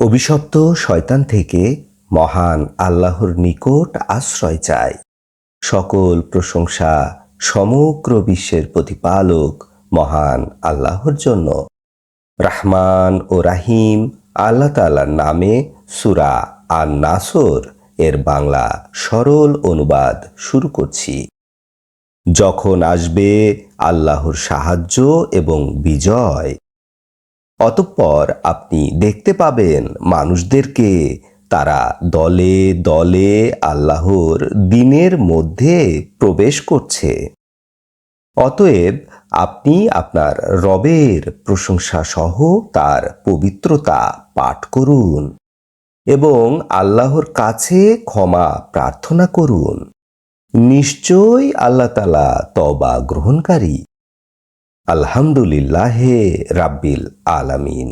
অভিশপ্ত শয়তান থেকে মহান আল্লাহর নিকট আশ্রয় চাই। সকল প্রশংসা সমগ্র বিশ্বের প্রতিপালক মহান আল্লাহর জন্য। রাহমান ও রাহিম আল্লাহ তাআলার নামে সুরা আর নাসর এর বাংলা সরল অনুবাদ শুরু করছি। যখন আসবে আল্লাহর সাহায্য এবং বিজয় অতঃপর আপনি দেখতে পাবেন মানুষদেরকে তারা দলে দলে আল্লাহর দিনের মধ্যে প্রবেশ করছে। অতএব আপনি আপনার রবের প্রশংসা সহ তার পবিত্রতা পাঠ করুন এবং আল্লাহর কাছে ক্ষমা প্রার্থনা করুন। নিশ্চয় আল্লাহ তালা তবা গ্রহণকারী। আলহামদুলিল্লাহে রাব্বিল আলামিন।